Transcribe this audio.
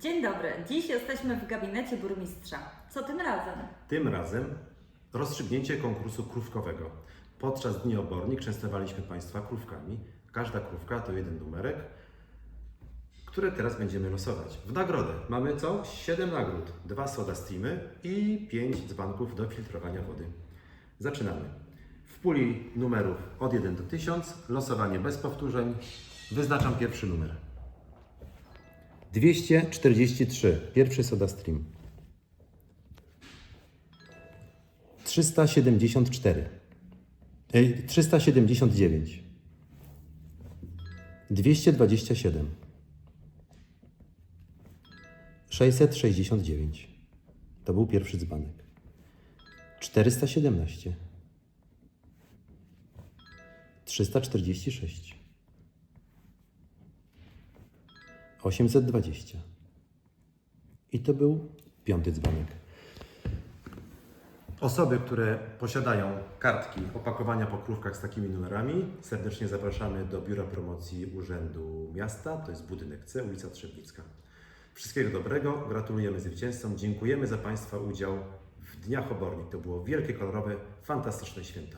Dzień dobry. Dziś jesteśmy w gabinecie burmistrza. Co tym razem? Tym razem rozstrzygnięcie konkursu krówkowego. Podczas Dni Obornik częstowaliśmy Państwa krówkami. Każda krówka to jeden numerek, które teraz będziemy losować. W nagrodę mamy co? 7 nagród. Dwa soda streamy i 5 dzbanków do filtrowania wody. Zaczynamy. W puli numerów od 1 do 1000, losowanie bez powtórzeń. Wyznaczam pierwszy numer. 243, pierwszy soda stream. 374. Ej, 379. 227. 669. To był pierwszy dzbanek. 417. 346. 820. I to był piąty dzbanek. Osoby, które posiadają kartki opakowania po krówkach z takimi numerami, serdecznie zapraszamy do Biura Promocji Urzędu Miasta, to jest budynek C, ulica Trzebnicka. Wszystkiego dobrego, gratulujemy zwycięzcom, dziękujemy za Państwa udział w Dniach Obornik. To było wielkie, kolorowe, fantastyczne święto.